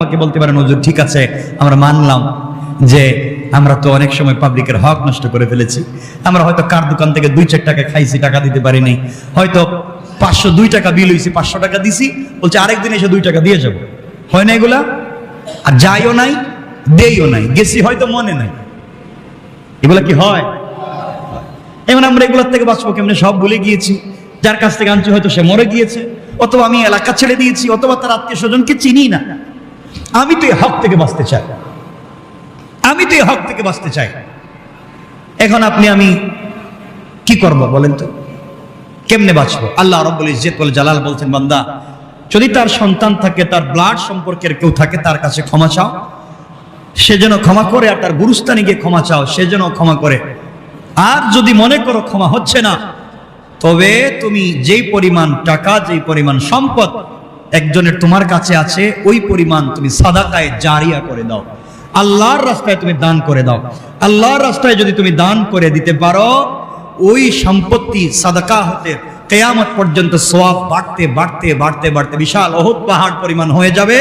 আমাকে বলতে পারেন, হুজুর, ঠিক আছে, আমরা মানলাম যে আমরা তো অনেক সময় পাবলিকের হক নষ্ট করে ফেলেছি। আমরা হয়তো কার দোকান থেকে দুই চার টাকা খাইছি, টাকা দিতে পারিনি। হয়তো পাঁচশো দুই টাকা বিল হয়েছি পাঁচশো টাকা দিছি, বলছে আরেকদিন এসে দুই টাকা দিয়ে যাব। হয় না এগুলা? আর যাইও নাই, দেইও নাই, গেছি হয়তো মনে নাই। এগুলা কি হয়? এখন আমরা এগুলোর থেকে বাঁচবো কেমনে? সব ভুলে গিয়েছি। যার কাছ থেকে আনছি হয়তো সে মরে গিয়েছে, অথবা আমি এলাকা ছেড়ে দিয়েছি, অথবা তার আত্মীয় স্বজনকে চিনি না। আমি তো এই হক থেকে বাঁচতে চাই। আমি তো এই হক থেকে বাঁচতে চাই। এখন আপনি আমি কি করব বলেন তো? কেমনে বাঁচবো? আল্লাহ রব্বুল ইজ্জত বলে জালাল বলছেন, বান্দা, যদি তার সন্তান থাকে, তার ব্লাড সম্পর্কের কেউ থাকে, তার কাছে ক্ষমা চাও। সে যেন ক্ষমা করে আর তার গুরুস্থানে গিয়ে ক্ষমা চাও, সে যেন ক্ষমা করে। আর যদি মনে করো ক্ষমা হচ্ছে না, তবে তুমি যেই পরিমাণ টাকা, যেই পরিমাণ সম্পদ একজনের তোমার কাছে আছে, ওই পরিমাণ তুমি সাদাকায় জারিয়া করে দাও। আল্লাহর রাস্তায় তুমি দান করে দাও। আল্লাহর রাস্তায় যদি তুমি দান করে দিতে পারো, ওই সম্পত্তি সাদাকা হতে কেয়ামত পর্যন্ত সোয়াব বাড়তে বাড়তে বাড়তে বাড়তে বিশাল অহুত পাহাড় পরিমাণ হয়ে যাবে।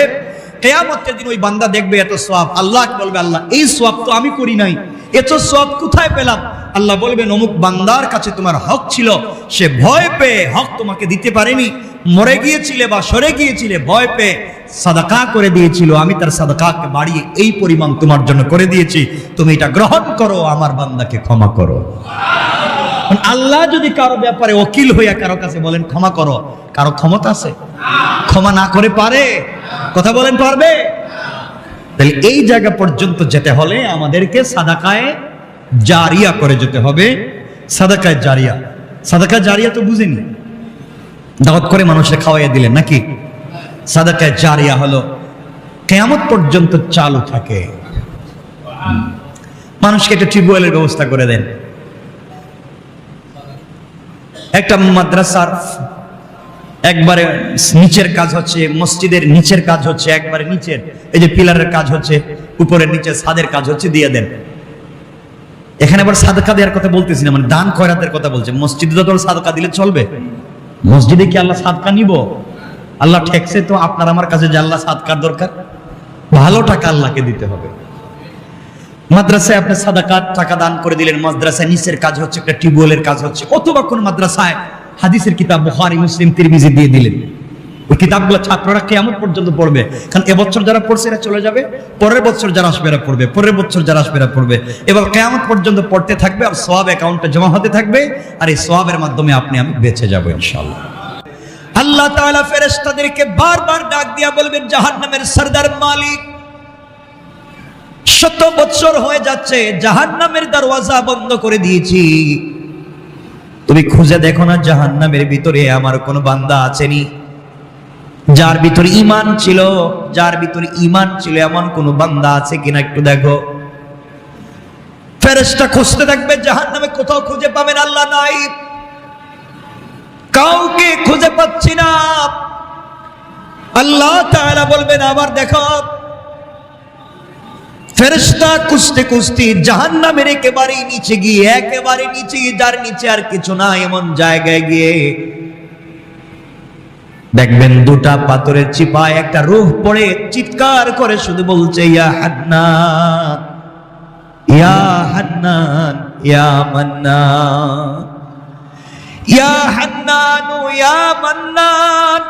কেয়ামতের দিন ওই বান্দা দেখবে এত সোয়াব। আল্লাহ বলবে, আল্লাহ, এই সোয়াব তো আমি করি নাই। এত সব কোথায় পেলাম? আল্লাহ বলবেন, অমুক বান্দার কাছে তোমার হক ছিল। সে ভয় পেয়ে হক তোমাকে দিতে পারেনি। মরে গিয়েছিলে বা সরে গিয়েছিলে, ভয় পেয়ে সাদাকা করে দিয়েছিল। আমি তার সাদাকাকে বাড়িয়ে এই পরিমাণ তোমার জন্য করে দিয়েছি। তুমি এটা গ্রহণ করো, আমার বান্দাকে ক্ষমা করো। আল্লাহ যদি কারও ব্যাপারে ওকিল হইয়া কারও কাছে বলেন, ক্ষমা করো, কারও ক্ষমতা আছে? ক্ষমা না করে পারে? কথা বলেন, পারবে? তাহলে এই জায়গা পর্যন্ত যেতে হলে আমাদেরকে সাদাকায় জারিয়া করে যেতে হবে। সাদাকায় জারিয়া। সাদাকায় জারিয়া তো বুঝেনি। দাওয়াত করে মানুষের খাওয়াইয়া দিলেন নাকি? সাদাকায় জারিয়া হলো। কেয়ামত পর্যন্ত চালু থাকে। মানুষকে একটা টিউবওয়েলের ব্যবস্থা করে দেন। একটা মাদ্রাসার একবারে নিচের কাজ হচ্ছে, মসজিদের নিচের কাজ হচ্ছে, একবারে নিচের, এই যে পিলারের কাজ হচ্ছে, উপরের নিচে সাদের কাজ হচ্ছে, দিয়ে দেন। এখানে আবার সাদকা দেওয়ার কথা বলতেছি না মানে দান খয়রাতের কথা বলছে। মসজিদে তো সাদকা দিলে চলবে। মসজিদে কি আল্লাহ সাদকা নিব? আল্লাহ ঠেকছে তো, আপনার আমার কাছে যে আল্লাহ সাদকার দরকার। ভালো টাকা আল্লাহকে দিতে হবে। মাদ্রাসায় আপনি সাদাকাত টাকা দান করে দিলেন, মাদ্রাসায় নিচের কাজ হচ্ছে, একটা টিউবওয়েলের কাজ হচ্ছে, অথবা কোন মাদ্রাসায় হাদিসের কিতাব, বুখারী, মুসলিম, তিরমিজি দিয়ে দিলেন। ওই কিতাবগুলো ছাত্ররা কেমন পর্যন্ত পড়বে। কারণ এবছর যারা পড়ছে এরা চলে যাবে, পরের বছর যারা আসবে এরা পড়বে, পরের বছর যারা আসবে এরা পড়বে। এবার কেমন পর্যন্ত পড়তে থাকবে আর সোয়াব অ্যাকাউন্টে জমা হতে থাকবে আর এই সোয়াবের মাধ্যমে আপনি আমি বেঁচে যাব ইনশাল্লাহ আল্লাহ তাআলা ফেরেশতাদেরকে বারবার ডাক দিয়া বলবেন, জাহান্নামের সরদার মালিক, শত বছর হয়ে যাচ্ছে, জাহান্নামের দরওয়াজা বন্ধ করে দিয়েছি। তুমি খুঁজে দেখো না জাহান্নামের ভিতরে আমার কোনো বান্দা আছেনি? যার ভিতরে ইমান ছিল, যার ভিতরে ইমান ছিল, এমন কোন বান্দা আছে কিনা একটু দেখো। ফেরেশতা খুঁজতে থাকবে জাহান্নামে কোথাও খুঁজে পাবেন আল্লাহ নাই। কাউকে খুঁজে পাচ্ছি না। আল্লাহ তাআলা বলবেন, আবার দেখো। ফেরেশতা কুস্তে কুস্তি জাহান্নামের একেবারে নিচে গিয়ে, একেবারে নিচে, যার নিচে আর কিছু না এমন জায়গায় গিয়ে দেখবেন দুটা পাথরের চিপায় একটা রূহ পড়ে চিৎকার করে শুধু বলছে, ইয়া হান্নান ইয়া হান্নান, ইয়া মান্নান, ইয়া হান্নান, ইয়া মান্নান।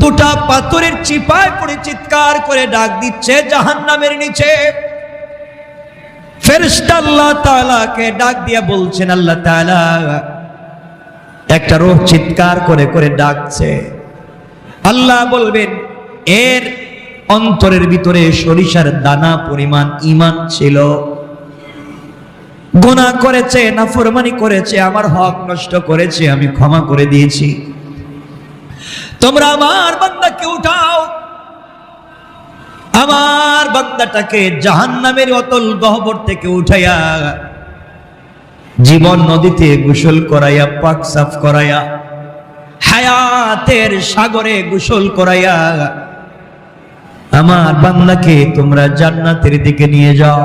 দুটা পাথরের চিপায় পড়ে চিৎকার করে ডাক দিচ্ছে জাহান্নামের নিচে। ফেরেশতা আল্লাহ তাআলাকে ডাক দিয়া বলছেন, আল্লাহ তাআলা একটা রোহ চিৎকার করে করে ডাকছে। আল্লাহ বলবেন, এর অন্তরের ভিতরে সরিষার দানা পরিমাণ ইমান ছিল। গুনাহ করেছে, নাফরমানি করেছে, আমার হক নষ্ট করেছে, আমি ক্ষমা করে দিয়েছি। তোমরা আমার বান্দাকে উঠাও। আমার বান্দাটাকে জাহান্নামের অতল গহবর থেকে উঠাইয়া জীবন নদীতে গোসল করাইয়া, পাক সাফ করাইয়া, হায়াতের সাগরে গোসল করাইয়া, আমার বান্দাকে তোমরা জান্নাতের দিকে নিয়ে যাও।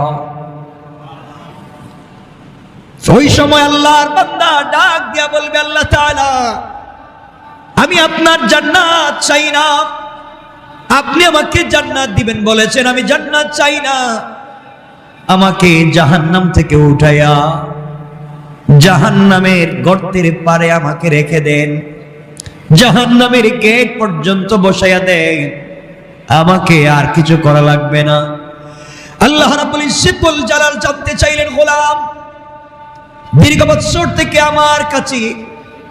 ওই সময় আল্লাহর বান্দা ডাক দিয়া বলবে, আল্লাহ তাআলা, আমি আপনার জান্নাত চাই না। আপনি আমাকে জান্নাত দিবেন বলেছেন, আমি জান্নাত চাই না। আমাকে জাহান্নাম থেকে উঠাইয়া জাহান্নামের গর্তের পারে আমাকে রেখে দেন। জাহান্নামের গেট পর্যন্ত বসাইয়া দেন। আমাকে আর কিছু করা লাগবে না। আল্লাহ রাব্বুল ইজ্জতুল জালাল জানতে চাইলেন, গোলাম, দীর্ঘ বৎসর থেকে আমার কাছে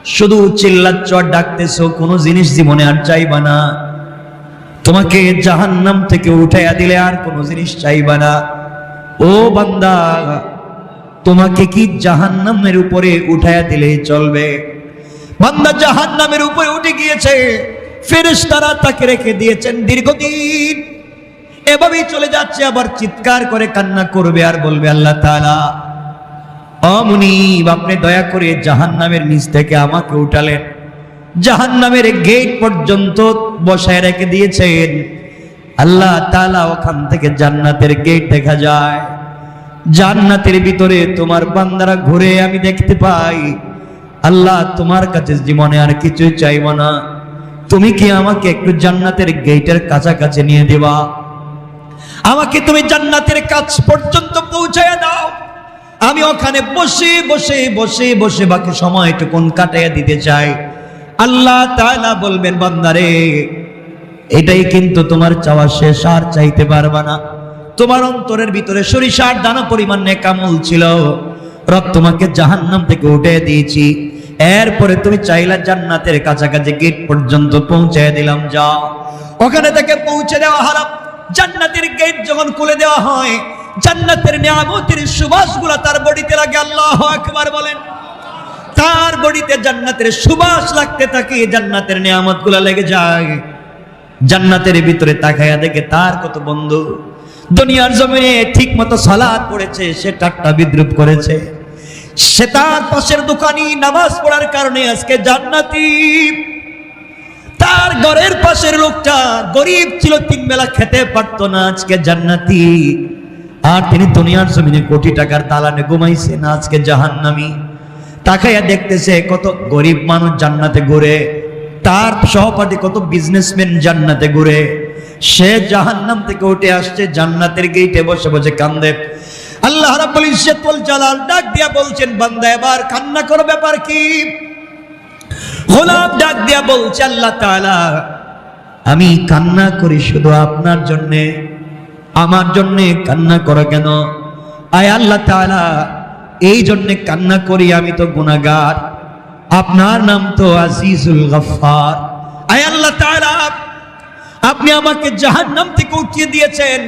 শুধু চিল্লাচ্ছ আর ডাকতেছো, কোনো জিনিস জীবনে আর চাইবা না। তোমাকে জাহান্নাম থেকে উঠাইয়া দিলে আর কোনো জিনিস চাইবা না। ও বান্দা তোমাকে কি জাহান্নামের উপরে উঠাইয়া দিলে চলবে? বান্দা জাহান্নামের উপরে উঠে গিয়েছে। ফেরেশতারা তাকে রেখে দিয়েছেন দীর্ঘদিন। এভাবেই চলে যাচ্ছে, আবার চিৎকার করে কান্না করবে আর বলবে, আল্লাহ তাআলা অমুনিব আপনি দয়া করে জাহান্নামের নিচ থেকে আমাকে উঠালেন। জাহান্নামের গেট পর্যন্ত বসায় রেখে দিয়েছেন। আল্লাহ তালা ওখান থেকে জান্নাতের গেট দেখা যায়। জান্নাতের ভিতরে তোমার বান্দারা ঘুরে আমি দেখতে পাই। আল্লাহ তোমার কাছে জীবনে আর কিছুই চাইব না। তুমি কি আমাকে একটু জান্নাতের গেটের কাছাকাছি নিয়ে দেবা? আমাকে তুমি জান্নাতের কাছ পর্যন্ত পৌঁছায় দাও। আমি ওখানে বসে বসে বসে বসে বাকি সময়টুকুন কাটাইয়া দিতে চাই। আল্লাহ তাআলা বলবেন, বান্দারে, এটাই কিন্তু তোমার চাওয়া শেষ, আর চাইতে পারবা না। তোমার অন্তরের ভিতরে সরিষার দানা পরিমাণ নেকামল ছিল। রব তোমাকে জাহান্নাম থেকে উঠে দিয়েছি। এরপরে তুমি চাইলা জান্নাতের কাছাকাছি গেট পর্যন্ত পৌঁছে দিলাম, যাও। ওখানে থেকে পৌঁছে দেওয়া হারাম। জান্নাতের গেট যখন খুলে দেওয়া হয়, জান্নাতের নিয়ামতের সুবাসগুলো তার বডিতে লাগে, আল্লাহ আকবার বলেন। তার বডিতে জান্নাতের সুবাস লাগতে থাকে, জান্নাতের নিয়ামতগুলা লেগে যায়। জান্নাতের ভিতরে তাকাইয়া দেখে তার কত বন্ধু। দুনিয়ার জমিনে ঠিক মতো সালাদ পড়েছে, সে টাট্টা বিদ্রুপ করেছে। সে তার পাশের দোকানি নামাজ পড়ার কারণে আজকে জান্নাতি। তার ঘরের পাশের লোকটা গরিব ছিল, তিন বেলা খেতে পারতো না, আজকে জান্নাতি। আর তিনি দুনিয়ার জমিনে কোটি টাকার দালানে ঘুমাইছেন আজকে জাহান্নামি। তাকাইয়া দেখতেছে কত গরিব মানুষ জান্নাতে ঘুরে, তার সহপাঠী কত বিজনেসম্যান জান্নাতে ঘুরে। সে জাহান্নাম থেকে উঠে আসছে, জান্নাতের গেটে বসে বসে কান্দে। আল্লাহ রাব্বুল ইজ্জতুল জালাল ডাক দিয়া বলছেন, বান্দা, এবার কান্না করো ব্যাপার কি? গোলাপ ডাক দিয়া বলছে, আল্লাহ তাআলা, আমি কান্না করি শুধু আপনার জন্যে। আমার জন্যে কান্না করো কেন? আয় আল্লাহ তাআলা, এই জন্যে কান্না করি, আমি তো গুনাহগার। আপনার নাম তো আজিজুল গফফার। আয় আপনি আমাকে জাহান্নাম থেকে উঠিয়ে দিয়েছেন,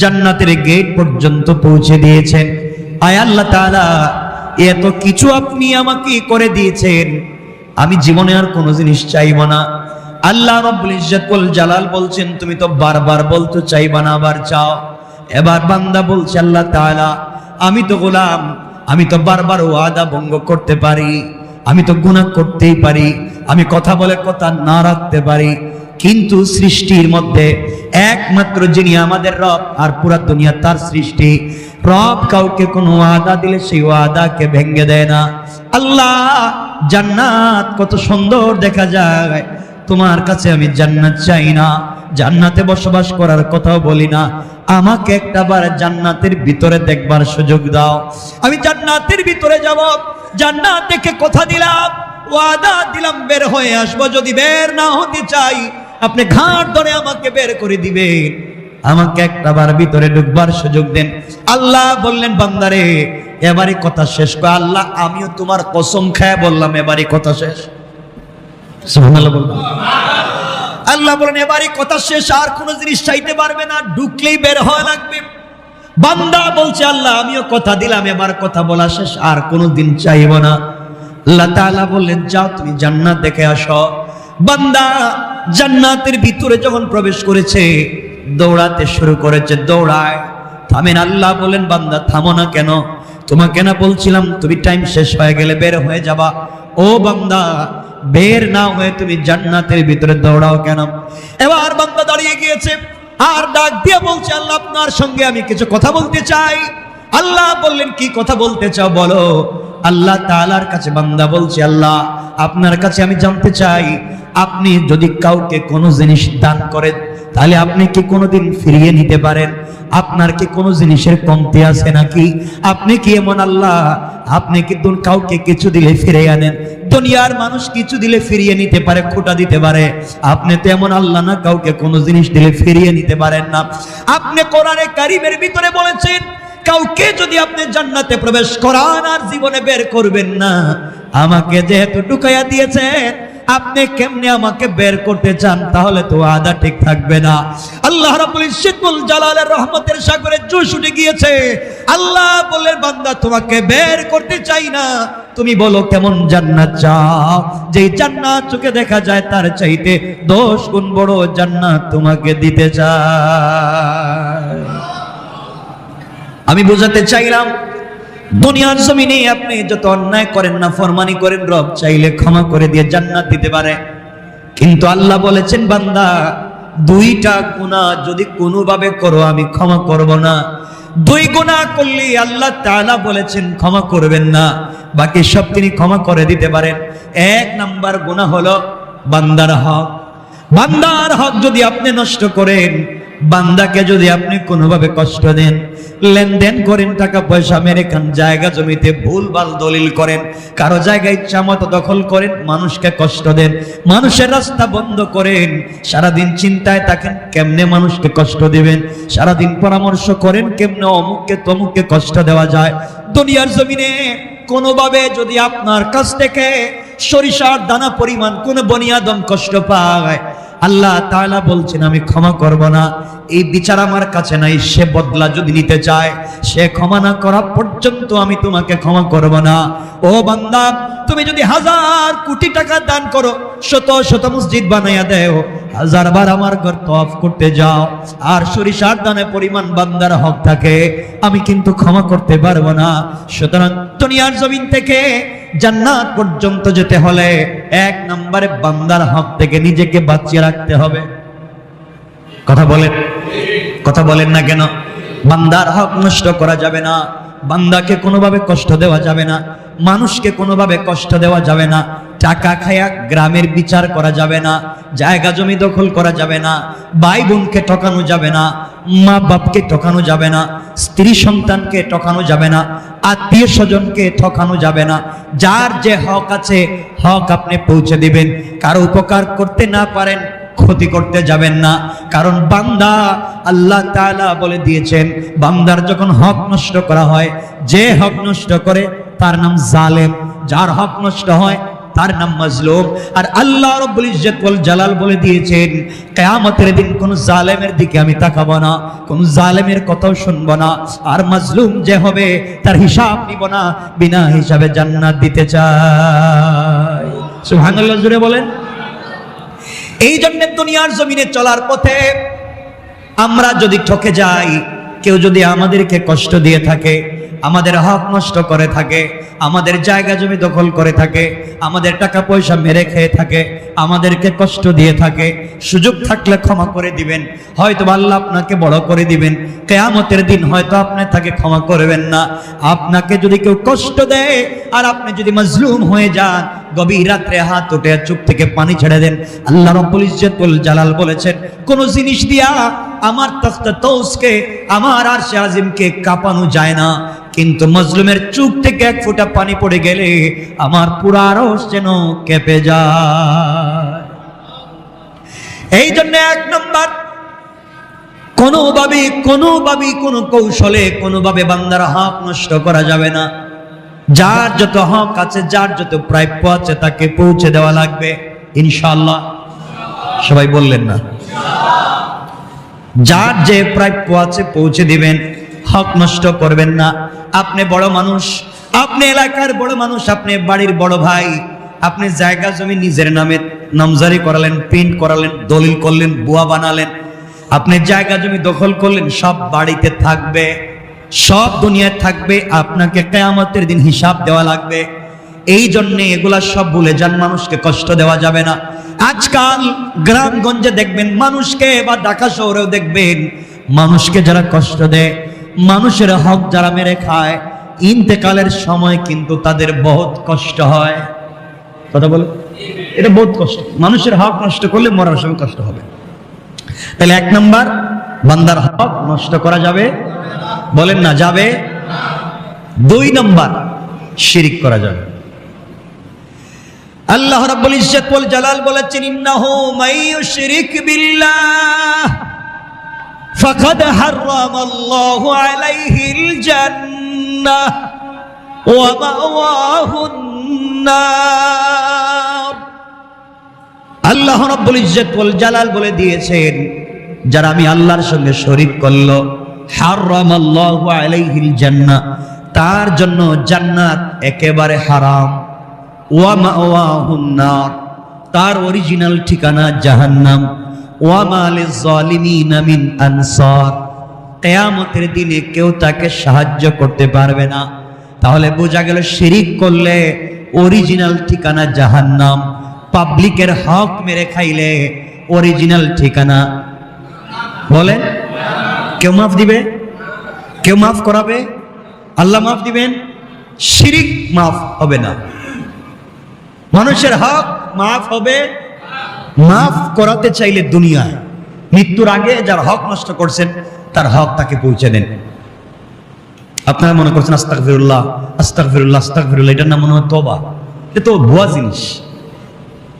জান্নাতের গেট পর্যন্ত পৌঁছে দিয়েছেন। আয় আল্লাহ তাআলা, এত কিছু আপনি আমাকে করে দিয়েছেন। আমি জীবনে আর কোনো জিনিস চাইব না। আল্লাহ রব্বুল ইজ্জতুল জালাল বলছেন, তুমি তো বারবার বলতে চাইবা না, আবার চাও। এবার বান্দা বলছে, আল্লাহ তাআলা, আমি তো গোলাম, আমি তো বারবার ওয়াদা ভঙ্গ করতে পারি, আমি তো গুনাহ করতেই পারি, আমি কথা বলে কথা না রাখতে পারি। কিন্তু সৃষ্টির মধ্যে একমাত্র যিনি আমাদের রব, আর পুরা দুনিয়া তার সৃষ্টি। রব কাউকে কোনো ওয়াদা দিলে সেই ওয়াদাকে ভেঙে দেয় না। আল্লাহ, জান্নাত কত সুন্দর দেখা যায়। তোমার কাছে আমি জান্নাত চাই না, জান্নাতে বসবাস করার কথাও বলি না। আমাকে একটা বার জান্নাতের ভিতরে দেখবার সুযোগ দাও। আমি জান্নাতের ভিতরে যাব, জান্নাত দেখে কথা দিলাম, ওয়াদা দিলাম, বের হয়ে আসব। যদি বের না হতে চাই আপনি ঘাট ধরে আমাকে বের করে দিবেন। আমাকে একটা বার ভিতরে ঢুকবার সুযোগ দেন। আল্লাহ বললেন, বান্দারে এবারে কথা শেষ করে। আল্লাহ, আমিও তোমার কসম খায় বললাম এবারে কথা শেষ। আল্লাহ বলেন এবারে কথা শেষ, আর কোনো জিনিস চাইতে পারবে না, ঢুকলেই বের হওয়া লাগবে। বান্দা বলছে, আল্লাহ, আমিও কথা দিলাম, এবার কথা বলা শেষ, আর কোনো দিন চাইব না। আল্লাহ তাআলা বললেন, যাও, তুমি জান্নাত দেখে আসো। বান্দা জান্নাতের ভিতরে যখন প্রবেশ করেছে, দৌড়াতে শুরু করেছে, দৌড়ায়। থামেন, আল্লাহ বলেন, বান্দা, থামো না কেন? তোমাকে না বলছিলাম, তুমি টাইম শেষ হয়ে গেলে বের হয়ে যাবা। ও বান্দা, বের না হয়ে তুমি জান্নাতের ভিতরে দৌড়াও কেন? এবার বান্দা দাঁড়িয়ে গিয়েছে, আর ডাক দিয়ে বলছে, আল্লাহ, আপনার সঙ্গে আমি কিছু কথা বলতে চাই। আল্লাহ বললেন, কি কথা বলতে চাও বলো? আল্লাহ তাআলার কাছে বান্দা বলছে, আল্লাহ, আপনার কাছে আমি জানতে চাই, আপনি যদি কাউকে কোনো জিনিস দান করেন, তাহলে আপনি কি কোনোদিন ফিরিয়ে নিতে পারেন? আপনার কি কোনো জিনিসের কমতি আছে নাকি? আপনি কি এমন আল্লাহ? আপনি কি কাউকে কিছু দিলে ফিরে আনেন? দুনিয়ার মানুষ কিছু দিলে ফিরিয়ে নিতে পারে, খোটা দিতে পারে। আপনি তো এমন আল্লাহ না, কাউকে কোনো জিনিস দিলে ফিরিয়ে নিতে পারেন না। আপনি কোরআনে কারিমের ভিতরে বলেছেন কাউকে যদি আপনি জান্নাতে প্রবেশ করান আর জীবনে বের করবেন না, আমাকে যেহেতু ঢুকাইয়া দিয়েছেন, আপনি কেমনে আমাকে বের করতে চান? তাহলে তো আদা ঠিক থাকবে না। আল্লাহ রাব্বুল জালালের রহমতের সাগরে জোশ উঠে গিয়েছে। আল্লাহ বলেন বান্দা, তোমাকে বের করতে চাই না। তুমি বলো, কেমন জান্নাত চাও? যেই জান্নাত চোখে দেখা যায়, তার চাইতে দশ গুণ বড় জান্নাত তোমাকে দিতে চায় আমি বোঝাতে চাইলাম, দুনিয়ার জমিনে আপনি যত অন্যায় করেন না, ফরমানি করেন, রব চাইলে ক্ষমা করে দিয়ে জান্নাত দিতে পারে। কিন্তু আল্লাহ বলেছেন, বান্দা, দুইটা গুণা যদি কোনোভাবে করো, আমি ক্ষমা করব না। দুই গুণা করলে আল্লাহ তাআলা বলেছেন, ক্ষমা করবেন না। বাকি সব তিনি ক্ষমা করে দিতে পারেন। এক নাম্বার গুণা হলো বান্দার হক। বান্দার হক যদি আপনি নষ্ট করেন বান্দাকে যদি আপনি কোনোভাবে কষ্ট দেন, লেনদেন করেন টাকা পয়সা মেরে খান, জায়গা জমিতে ভুল ভালো দলিল করেন, কারও জায়গায় ইচ্ছা মতো দখল করেন, মানুষকে কষ্ট দেন, মানুষের রাস্তা বন্ধ করেন, সারাদিন চিন্তায় থাকেন, কেমনে মানুষকে কষ্ট দিবেন, সারাদিন পরামর্শ করেন, কেমনে অমুককে তমুককে কষ্ট দেওয়া যায়। দুনিয়ার জমিনে কোনোভাবে যদি আপনার কাছ থেকে সরিষার দানা পরিমাণ কোন বনিয়াদম কষ্ট পায় আল্লাহ তাআলা বলছেন, আমি ক্ষমা করব না। এই বিচার আমার কাছে নাই, সে বদলা যদি নিতে চায়, সে ক্ষমা না করা পর্যন্ত আমি তোমাকে ক্ষমা করব না। ও বান্দা, তুমি যদি হাজার কোটি টাকা দান করো, শত শত মসজিদ বানাইয়া দেও, হাজার বার আমার ঘর তফ করতে যাও, আর সরিষার দানে পরিমাণ বান্দার হক থাকে, আমি কিন্তু ক্ষমা করতে পারব না। সুতরাং দুনিয়ার জমিন থেকে জান্নাত পর্যন্ত যেতে হলে এক নম্বরে বান্দার হক থেকে নিজেকে বাঁচিয়ে রাখতে হবে। কথা বলেন কথা বলেন না কেন? বান্দার হক নষ্ট করা যাবে না, বান্দাকে কোনোভাবে কষ্ট দেওয়া যাবে না, মানুষকে কোনোভাবে কষ্ট দেওয়া যাবে না। টাকা খায়া গ্রামের বিচার করা যাবে না, জায়গা জমি দখল করা যাবে না ভাই বোনকে ঠকানো যাবে না মা বাপকে ঠকানো যাবে না, স্ত্রী সন্তানকে ঠকানো যাবে না, আত্মীয় স্বজনকে ঠকানো যাবে না। যার যে হক আছে, হক আপনি পৌঁছে দিবেন। কারও উপকার করতে না পারেন, ক্ষতি করতে যাবেন না। কারণ বান্দা আল্লাহ তাআলা বলে দিয়েছেন, বান্দার যখন হক নষ্ট করা হয়, যে হক নষ্ট করে, তার নাম জালেম। যার হক নষ্ট হয় তার নাম মাজলুম। আর আল্লাহ রব্বুল ইজ্জত ওয়াল জালাল বলে দিয়েছেন, কিয়ামতের দিন কোন জালেমের দিকে আমি তাকাবো না, কোন জালেমের কথাও শুনব না। আর মাজলুম যে হবে, তার হিসাব নিব না, বিনা হিসাবে জান্নাত দিতে চাই। সুবহানাল্লাহ জুড়ে বলেন। এই জন্য দুনিয়ার জমিনে চলার পথে আমরা যদি ঠকে যাই, কেউ যদি আমাদেরকে কষ্ট দিয়ে থাকে আমাদের হক নষ্ট করে থাকে, আমাদের জায়গা জমি দখল করে থাকে, আমাদের টাকা পয়সা মেরে খেয়ে থাকে, আমাদেরকে কষ্ট দিয়ে থাকে, সুযোগ থাকলে ক্ষমা করে দিবেন হয়তো আল্লাহ আপনাকে বড় করে দিবেন, কেয়ামতের দিন হয়তো আপনি তাকে ক্ষমা করবেন না। আপনাকে যদি কেউ কষ্ট দেয়, আর আপনি যদি মজলুম হয়ে যান, গভীর রাত্রে হাত উঠে চুপ থেকে পানি ছেড়ে দেন। আল্লাহ রব্বুল ইজ্জতুল জালাল বলেছেন, কোন জিনিস দিয়া আমার তখ্ত তৌসকে, আমার আর আজিমকে কাঁপানো যায় না। কিন্তু মজলুমের চুপ থেকে এক ফোঁটা পানি পড়ে গেলে আমার পুরা আরস যেন কেঁপে যায়। এই জন্য এক নম্বর কোনোভাবে কোনোভাবে কোনো কৌশলে, কোনোভাবে বান্দার হক নষ্ট করা যাবে না। যার যত হক আছে, যার যত প্রাপ্য আছে, তাকে পৌঁছে দেওয়া লাগবে। ইনশাল্লাহ সবাই বললেন না? যার যে প্রাপ্য আছে পৌঁছে দিবেন, হক নষ্ট করবেন না। আপনি বড় মানুষ, আপনি এলাকার বড় মানুষ, আপনি বাড়ির বড় ভাই, আপনি জায়গা জমি নিজের নামে নামজারি করালেন, প্রিন্ট করালেন, দলিল করলেন, বুয়া বানালেন, আপনি জায়গা জমি দখল করলেন, সব বাড়িতে থাকবে, সব দুনিয়ায় থাকবে, আপনাকে কেয়ামতের দিন হিসাব দেওয়া লাগবে। এই জন্যে এগুলা সব ভুলে যান, মানুষকে কষ্ট দেওয়া যাবে না। আজকাল গ্রামগঞ্জে দেখবেন মানুষকে বা ঢাকা শহরেও দেখবেন মানুষকে যারা কষ্ট দেয়, মানুষের হক যারা মেরে খায়, ইন্তেকালের সময় কিন্তু তাদের বহুত কষ্ট হয়। কথা বলো? এটা বহুত কষ্ট। মানুষের হক নষ্ট করলে মরার সময় কষ্ট হবে। তাহলে এক নাম্বার, বান্দার হক নষ্ট করা যাবে। বলেন না, যাবে। দুই নাম্বার, শিরিক করা যাবে। আল্লাহ রাব্বুল ইজ্জত জালাল বলেছেন, ইন্নাহু মাইয়ুশরিক বিল্লাহ, ফাকাদ হারামাল্লাহু আলাইহিল জান্নাহ ওয়া মাওয়াহুন নার আল্লাহ রাব্বুল ইজ্জত জালাল বলে দিয়েছেন, যারা আমি আল্লাহর সঙ্গে শরীক করল, হারামাল্লাহু আলাইহিল জান্নাহ, তার জন্য জান্নাত একেবারে হারাম। ওয়া মাওয়াহুন নার, তার অরিজিনাল ঠিকানা জাহান্নাম। ওয়া মালিজ জালিমিনা মিন আনসার, কিয়ামতের দিনে কেউ তাকে সাহায্য করতে পারবে না। তাহলে বোঝা গেল শিরিক করলে অরিজিনাল ঠিকানা জাহান্নাম, পাবলিকের হক মেরে খাইলে অরিজিনাল ঠিকানা। বলেন, কেউ মাফ দিবে? কেউ মাফ করাবে? আল্লাহ মাফ দিবেন? শিরিক মাফ হবে না। মানুষের হক মাফ হবে। মাফ করাতে চাইলে দুনিয়ায়। মৃত্যুর আগে যার হক নষ্ট করছেন, তার হক তাকে পৌঁছে দেন। আপনারা মনে করছেন আস্তাক ফিরুল্লাহ আস্তাক ফিরুল্লাহ আস্তাক ফিরুল্লাহ এটার নাম মনে হয় তোবা এটা তো ভুয়া জিনিস।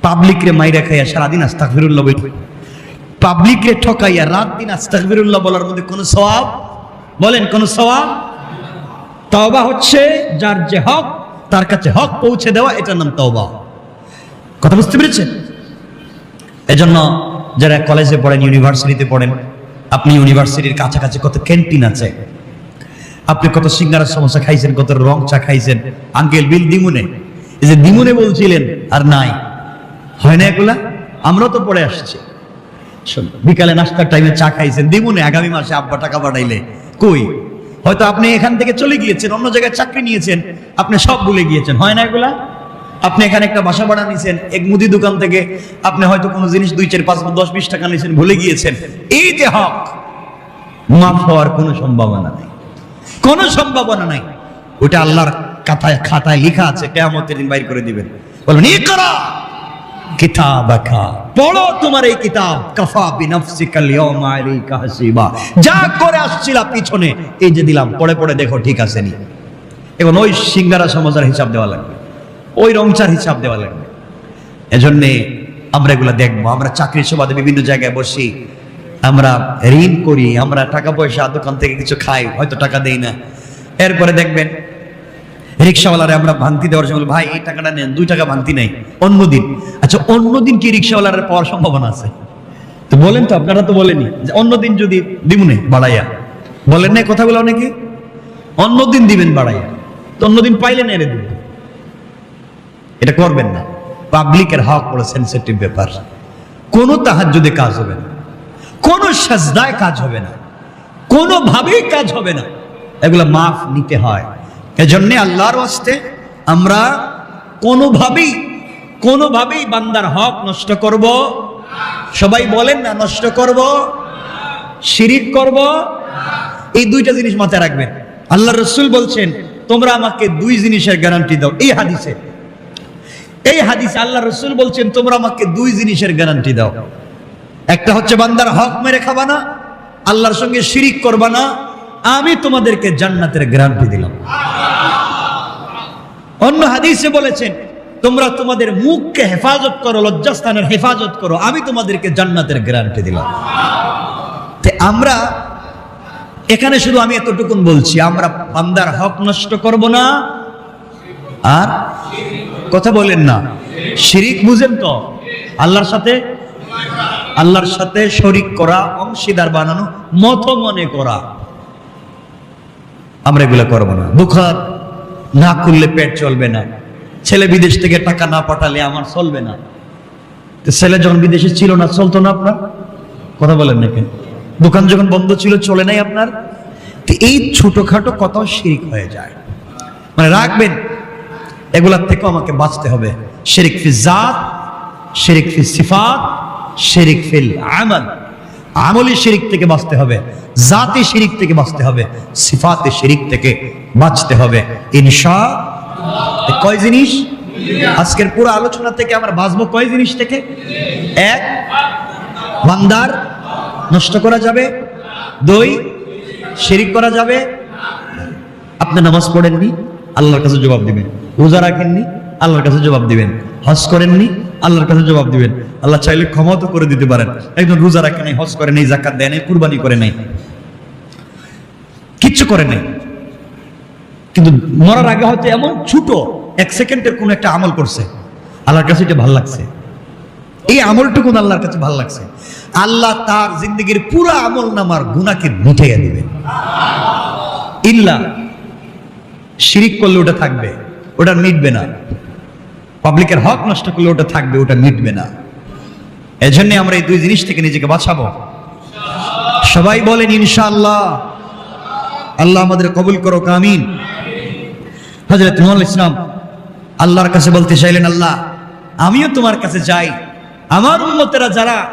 পাবলিক রে মাইরা খাইয়া সারাদিন আস্তাক ফিরুল্লাহ বই পাবলিক রে ঠকাইয়া রাত দিন আস্তাক ফিরুল্লাহ বলার মধ্যে কোনো সওয়াব? বলেন, কোনো সওয়াব? তওবা হচ্ছে, যার যে হক, তার কাছে হক পৌঁছে দেওয়া, এটার নাম তওবা। কথা বুঝতে পেরেছেন? এজন্য যারা কলেজে পড়েন ইউনিভার্সিটিতে পড়েন, আপনি ইউনিভার্সিটির কাছাকাছি কত ক্যান্টিন আছে? আপনি কত সিঙ্গারার সমস্যা খাইছেন, কত রং চা খাইছেন? আঙ্কেল, বিল দিমুনে এই যে দিমুনে বলছিলেন, আর নাই। হয় না এগুলা আমরাও তো পড়ে আসছি। বিকালে নাস্তার টাইমে চা খাইছেন দিমুনে আগামী মাসে আব্বা টাকা পাঠাইলে। কই? হয়তো আপনি এখান থেকে চলে গিয়েছেন, অন্য জায়গায় চাকরি নিয়েছেন, আপনি সব ভুলে গিয়েছেন। হয় না এগুলা আপনি এখানে একটা বাসা ভাড়া নিয়েছেন এক মুদি দোকান থেকে আপনি হয়তো কোনো জিনিস দুই চার, পাঁচ দশ, বিশ টাকা নিয়েছেন ভুলে গিয়েছেন। এই যে হক, মাফ হওয়ার কোনো সম্ভাবনা নাই। কোনো সম্ভাবনা নাই। ওটা আল্লাহর কাথায় খাতায় লেখা আছে, কেয়ামতের দিন বাইর করে দিবেন। বলবেন, এই করা কিতাব পড়ো তোমার এই কিতাব, কাফা বিনফসিকাল ইয়াউমা আলাইকা যা করে আসছিলা পিছনে, এই যে দিলাম, পড়ে পড়ে দেখো ঠিক আছে নি। এখন ওই সিঙ্গারা সমাজার হিসাব দেওয়া লাগবে। ওই রংচার হিসাব দেওয়া লাগবে। এজন্যে আমরা এগুলো দেখব। আমরা চাকরির সুবাদে বিভিন্ন জায়গায় বসি। আমরা ঋণ করি, আমরা টাকা পয়সা দোকান থেকে কিছু খাই, হয়তো টাকা দেই না। এরপরে দেখবেন, রিক্সাওয়ালারে আমরা ভাঙতি দেওয়ার সময় ভাই, এই টাকাটা নেন, দুই টাকা ভাঙতি নেই অন্যদিন আচ্ছা অন্যদিন কি রিক্সাওয়ালার পাওয়ার সম্ভাবনা আছে? তো বলেন তো, আপনারা তো বলেনি যে অন্যদিন যদি দিমুনে বাড়াইয়া। বলেন না কথাগুলো অনেকে? অন্যদিন দিবেন বাড়াইয়া। তো অন্যদিন পাইলেন এনে দিবেন? এটা করবেন না। পাবলিকের হক বড় সেন্সিটিভ ব্যাপার। কোনো তাহাজ্জুদে কাজ হবে না। কোনো সাজদায় কাজ হবে না। কোনোভাবেই কাজ হবে না। এগুলো মাফ নিতে হয়। এজন্য আল্লাহর ওয়াস্তে আমরা কোনোভাবেই কোনোভাবেই বান্দার হক নষ্ট করব। সবাই বলেন না, নষ্ট করব? শিরিক করব? এই দুইটা জিনিস মাথায় রাখবেন। আল্লাহ রসুল বলছেন, তোমরা আমাকে দুই জিনিসের গ্যারান্টি দাও। এই হাদিসে। এই হাদিসে আল্লাহ রসুল বলছেন, তোমরা আমাকে দুই জিনিসের গ্যারান্টি দাও। একটা হচ্ছে বান্দার হক মেরে খাবা না, আল্লাহর সঙ্গে শিরিক করবা না, আমি তোমাদেরকে জান্নাতের গ্যারান্টি দিলাম। অন্য হাদিসে বলেছেন, তোমরা তোমাদের মুখকে হেফাজত করো, লজ্জাস্থানের হেফাজত করো, আমি তোমাদেরকে জান্নাতের গ্যারান্টি দিলাম। আমরা, এখানে শুধু আমি এতটুকুন বলছি, আমরা বান্দার হক নষ্ট করব না আর কথা বলেন না। শিরিক বুঝেন তো? আল্লাহর সাথে আল্লাহর সাথে শরিক করা, অংশীদার বানানো, মত মনে করা। আমরা এগুলো করব না। বুখার না খুললে পেট চলবে না। ছেলে বিদেশ থেকে টাকা না পাঠালে আমার চলবে না। ছেলে যখন বিদেশে ছিল না, চলতো না আপনার? কথা বলেন না কেন? দোকান যখন বন্ধ ছিল, চলে নাই আপনার? এই ছোটখাটো কত শিরিক হয়ে যায়। মানে রাখবেন এগুলার থেকেও আমাকে বাঁচতে হবে। শেরিক ফি জাত, শেরিক ফি সিফাত, শেরিক ফিল আমাল। আমলি শিরিক থেকে বাঁচতে হবে, জাতি শিরিক থেকে বাঁচতে হবে, সিফাতে শিরিক থেকে বাঁচতে হবে। ইনশা কয় জিনিস? আজকের পুরো আলোচনা থেকে আমরা বাঁচবো কয় জিনিস থেকে? এক, বান্দার নষ্ট করা যাবে। দুই, শিরিক করা যাবে। আপনি নামাজ পড়েননি? আল্লাহর কাছে জবাব দিবেন। রোজা রাখেননি, আল্লাহর কাছে জবাব দিবেন। হজ করেননি, আল্লাহর কাছে জবাব দিবেন। আল্লাহ চাইলে ক্ষমা তো করে দিতে পারেন। একজন রোজা রাখে নাই, হজ করে নাই জাকাত দেয় নাই, কুরবানি করে নাই। কিচ্ছু করে নাই। কিন্তু মরার আগে হয়তো এমন ছোট এক সেকেন্ডের কোন একটা আমল করছে। আল্লাহর কাছে এটা ভালো লাগছে। এই আমলটুকু আল্লাহর কাছে ভালো লাগছে। আল্লাহ তার জিন্দগির পুরো আমল নামার গুণাকে মিটাইয়া দিবেন। ইল্লা, শিরিক করলে ওটা থাকবে। ওটা মিটবে না। পাবলিকের হক নষ্ট করলে ওটা থাকবে, ওটা মিটবে না। এজন্য আমরা এই দুই জিনিস থেকে নিজেকে বাঁচাবো। সবাই বলেন, ইনশাআল্লাহ। আল্লাহ আমাদের কবুল করো কামিন হজরত নুহুল ইসলাম আল্লাহর কাছে বলতে চাইলেন, আল্লাহ, আমিও তোমার কাছে যাই। আমার উন্মতেরা যারা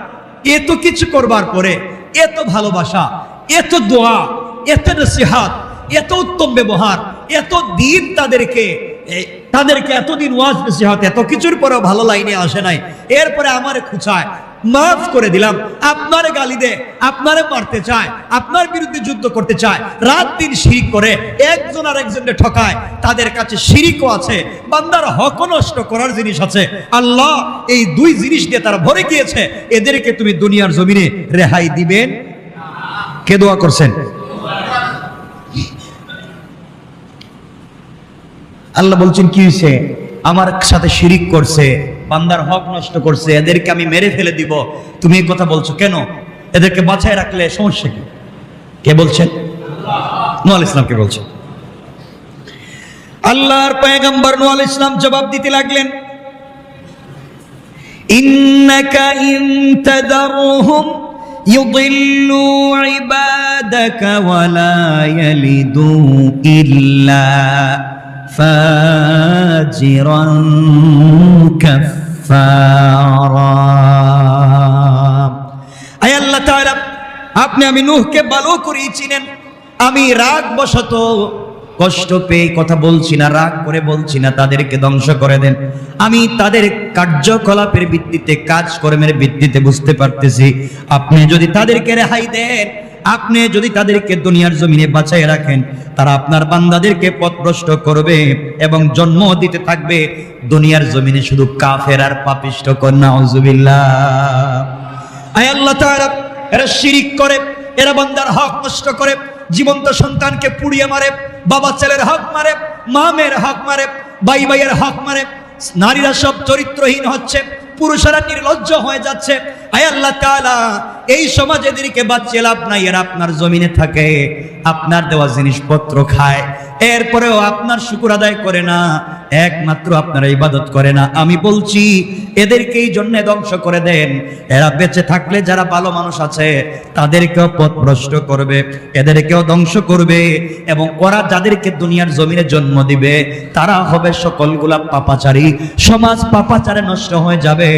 এত কিছু করবার পরে, এত ভালোবাসা, এত দোয়া, এত নসিহাত, এত উত্তম ব্যবহার, এত দিন তাদেরকে তাদেরকে এতদিন ওয়াজ নসিহাত, এত কিছুর পরেও ভালো লাইনে আসে নাই। এরপরে আমার খুঁচায়, মাফ করে দিলাম, আপনারে গালি দে, আপনারে মারতে চায়, আপনার বিরুদ্ধে যুদ্ধ করতে চায়, রাত দিন শিরিক করে, একজন আর একজনকে ঠকায়। তাদের কাছে শিরিকও আছে, বান্দার হক নষ্ট করার জিনিস আছে। আল্লাহ এই দুই জিনিস দিয়ে তারা ভরে গিয়েছে, এদেরকে তুমি দুনিয়ার জমিনে রেহাই দিবেন। কে দোয়া করছেন? আল্লাহ বলছেন কি হয়েছে আমার সাথে শিরিক করছে বান্দার হক নষ্ট করছে এদেরকে আমি মেরে ফেলে দিব তুমি এই কথা বলছো কেন এদেরকে বাঁচায় রাখলে সমস্যা কি কে বলছেন নোয়াল ইসলামকে বলছেন আল্লাহর পয়গম্বর নোয়াল ইসলাম জবাব দিতে লাগলেন ইন্নাকা ইন তাদারহুম يضلوا عبادك ولا يلدوا إلا فاجرا كفارا আয় আল্লাহ তাআলা আপনি আমি নূহকে ভালো করেই চিনেন আমি রাগ বশত কষ্ট পেয়ে কথা বলছি না রাগ করে বলছি না তাদেরকে ধ্বংস করে দেন আমি তাদের কার্যকলাপের ভিত্তিতে কাজকর্মের ভিত্তিতে বুঝতে পারতেছি আপনি যদি তাদেরকে রেহাই দেন আপনি যদি তাদেরকে দুনিয়ার জমিনে বাঁচাই রাখেন, তারা আপনার বান্দাদেরকে পথভ্রষ্ট করবে এবং জন্ম দিতে থাকবে। দুনিয়ার জমিনে শুধু কাফের আর পাপিষ্ট কন্যা হজুবিল্লাহ আয় আল্লাহ তাআলা, এরা শিরিক করে, এরা বান্দার হক নষ্ট করে, জীবন্ত সন্তানকে পুড়িয়ে মারে, বাবা ছেলের হক মারে, মা মেয়ের হক মারে, ভাই ভাইয়ের হক মারে। নারীরা সব চরিত্রহীন হচ্ছে, পুরুষেরা নির্লজ্জ হয়ে যাচ্ছে আয় আল্লাহ তাআলা, এই সমাজে এদেরকে বাঁচিয়ে লাভ নাই, এরা আপনার জমিনে থাকে, আপনার দেওয়া জিনিসপত্র খায়, এরপরেও আপনার শুকুর আদায় করে না, একমাত্র আপনার ইবাদত করে না। আমি বলছি এদেরকে এই জন্য ধ্বংস করে দেন, এরা বেঁচে থাকলে যারা ভালো মানুষ আছে, তাদেরকেও পথভ্রষ্ট করবে, এদেরকেও ধ্বংস করবে, এবং ওরা যাদেরকে দুনিয়ার জমিনে জন্ম দিবে, তারা হবে সকলগুলা পাপাচারী। সমাজ পাপাচারে নষ্ট হয়ে যাবে,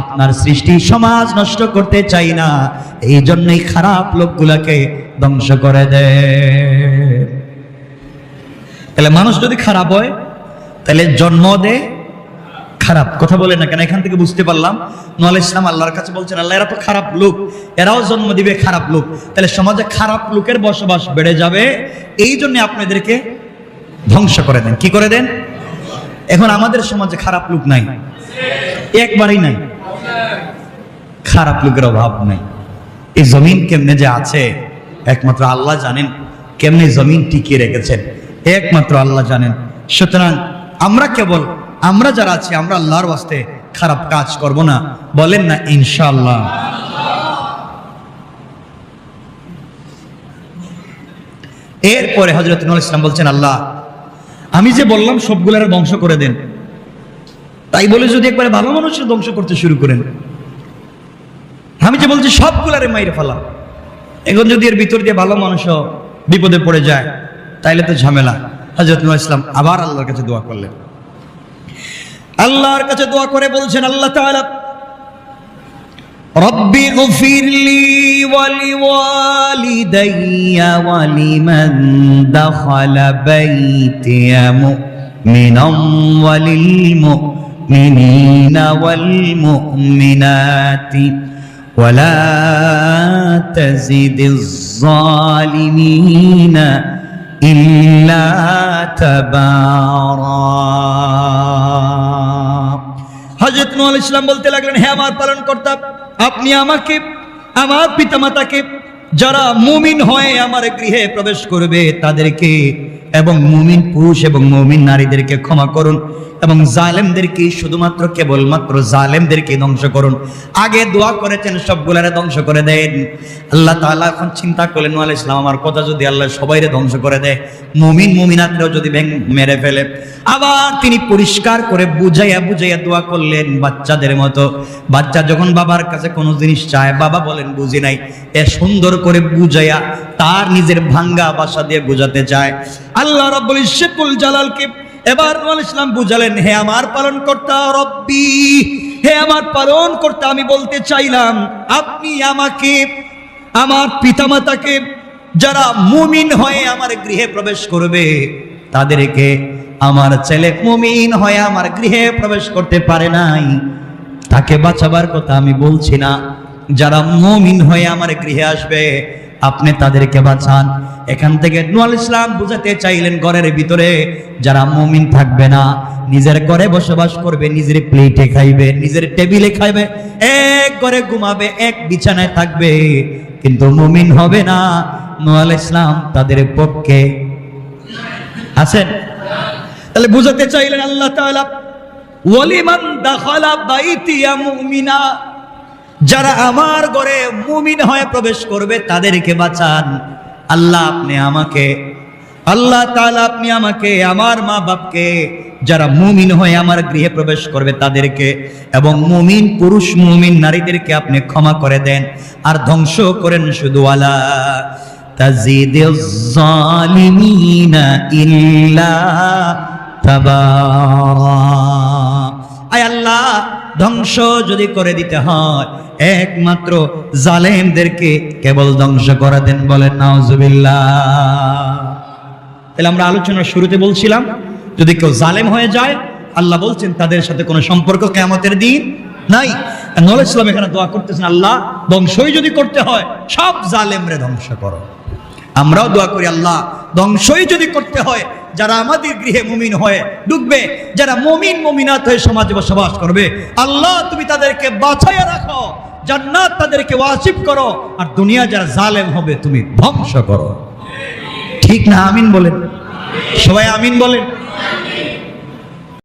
আপনার সৃষ্টি সমাজ নষ্ট করতে চাই না এই জন্যই খারাপ লোকগুলাকে ধ্বংস করে দেয় তাহলে মানুষ যদি খারাপ হয়, তাহলে জন্ম দে খারাপ। কথা বলে না কেন? এখান থেকে বুঝতে পারলাম। নল ইসলাম আল্লাহর কাছে বলছেন, আল্লাহ, এরা তো খারাপ লোক, এরাও জন্ম দিবে খারাপ লোক। তাহলে সমাজে খারাপ লোকের বসবাস বেড়ে যাবে এই জন্য আপনাদেরকে ধ্বংস করে দেন। কি করে দেন? এখন আমাদের সমাজে খারাপ লোক নাই, একবারই নাই। খারাপ লোকের অভাব নাই। এই জমিন কেমনে যে আছে, একমাত্র আল্লাহ জানেন কেমনে জমিন টিকিয়ে রেখেছেন। একমাত্র আল্লাহ জানেন। সুতরাং আমরা কেবল, আমরা যারা আছি, আমরা আল্লাহর ওয়াস্তে খারাপ কাজ করব না। বলেন না, ইনশাআল্লাহ। এরপরে হজরত নুল ইসলাম বলছেন, আল্লাহ, আমি যে বললাম সবগুলার ধ্বংস করে দেন। তাই বলে যদি একবারে ভালো মানুষের ধ্বংস করতে শুরু করেন বলছে, সবগুলারে মাইরে ফেলা এখন যদি এর ভিতর দিয়ে ভালো মানুষও বিপদে পড়ে যায়, তাইলে তো ঝামেলা। হজরত নুয়া ইসলাম আবার আল্লাহর কাছে দোয়া করলেন। আল্লাহর কাছে দোয়া করে বলছেন, আল্লাহ তাআলা, রব্বি গফিরলি ওয়ালি ওয়ালিদাইয়া ওয়ালিমান দাখালা বাইতিয়া মুমিনাম ওয়ালিল মুমিনিনা ওয়াল মুমিনাতি ولا تزد الظالمين إلا تبارا হজরত নুহ আলাইহিস সালাম বলতে লাগলেন হে আমার পালন কর্তা আপনি আমাকে আমার পিতামাতাকে যারা মুমিন হয়ে আমার গৃহে প্রবেশ করবে তাদেরকে এবং মুমিন পুরুষ এবং মুমিন নারীদেরকে ক্ষমা করুন এবং জালেমদেরকে শুধুমাত্র কেবলমাত্র জালেমদেরকে ধ্বংস করুন। আগে দোয়া করেছেন, সবগুলারে ধ্বংস করে দেন। আল্লাহ তাআলা এখন চিন্তা করলেন নূহ আলাইহিস সালাম আমার কথা যদি আল্লাহ সবাইরে ধ্বংস করে দেয়, মুমিন মুমিনাতরেও যদি ভেঙে মেরে ফেলে। আবার তিনি পরিষ্কার করে বুঝাইয়া বুঝাইয়া দোয়া করলেন বাচ্চাদের মতো। বাচ্চা যখন বাবার কাছে কোনো জিনিস চায়, বাবা বলেন, বুঝি নাই। এ সুন্দর করে বুঝাইয়া তার নিজের ভাঙ্গা বাসা দিয়ে বুঝাতে চায়। আল্লাহ রব্বুল ইজ্জতুল জালালকে এবার নূহ ইসলাম বুঝালেন, হে আমার পালন কর্তা রব্বি, হে আমার পালন কর্তা আমি বলতে চাইলাম, আপনি আমাকে, আমার পিতামাতাকে যারা মুমিন হয়ে আমার গৃহে প্রবেশ করবে, তাদেরকে আমার ছেলে মুমিন হয়ে আমার গৃহে প্রবেশ করতে পারে নাই। তাকে বাঁচাবার কথা আমি বলছি না। যারা মুমিন হয়ে আমার গৃহে আসবে আপনি তাদেরকে বাঁচান। এখান থেকে নুয়াল ইসলাম বুঝাতে চাইলেন ঘরের ভিতরে, যারা মুমিন থাকবে না, নিজের ঘরে বসবাস করবে, নিজের প্লেটে খাইবে, নিজের টেবিলে খাইবে, এক ঘরে ঘুমাবে, এক বিছানায় থাকবে। কিন্তু মুমিন হবে না। নুয়াল ইসলাম তাদের পক্ষে আছেন। তাহলে বুঝাতে চাইলেন আল্লাহ তাআলা ওয়ালিমান দাখালা বাইতিয়া মুমিনা। যারা আমার ঘরে মুমিন হয়ে প্রবেশ করবে, তাদেরকে বাঁচান। আল্লাহ আপনি আমাকে, আল্লাহ তাআলা আপনি আমাকে, আমার মা বাপকে যারা মুমিন হয়ে আমার গৃহে প্রবেশ করবে, তাদেরকে এবং মুমিন, পুরুষ, মুমিন নারীদেরকে আপনি ক্ষমা করে দেন। আর ধ্বংস করেন শুধু, আলা আয় আল্লাহ ধ্বংস যদি করে দিতে হয়, একমাত্র জালেমদেরকে কেবল ধ্বংস করে দেন বলেন, নাউজুবিল্লাহ। তাহলে আমরা আলোচনার শুরুতে বলছিলাম, যদি কেউ জালেম হয়ে যায়, আল্লাহ বলছেন তাদের সাথে কোনো সম্পর্ক কেমতের দিন নাই। নল ইসলাম এখানে দোয়া করতেছেন, আল্লাহ, ধ্বংসই যদি করতে হয়, সব জালেমরে ধ্বংস করো। আমরাও দোয়া করি, আল্লাহ, ধ্বংসই যদি করতে হয় যারা আমাদের গৃহে মুমিন হয়ে ঢুকবে যারা মমিন, মমিনাত হয়ে সমাজে বসবাস করবে, আল্লাহ তুমি তাদেরকে বাছাইয়া রাখো, জান্নাত তাদেরকে ওয়াসিফ করো, আর দুনিয়া যারা জালেম হবে তুমি ধ্বংস করো। ঠিক না আমিন বলেন? সবাই আমিন বলেন?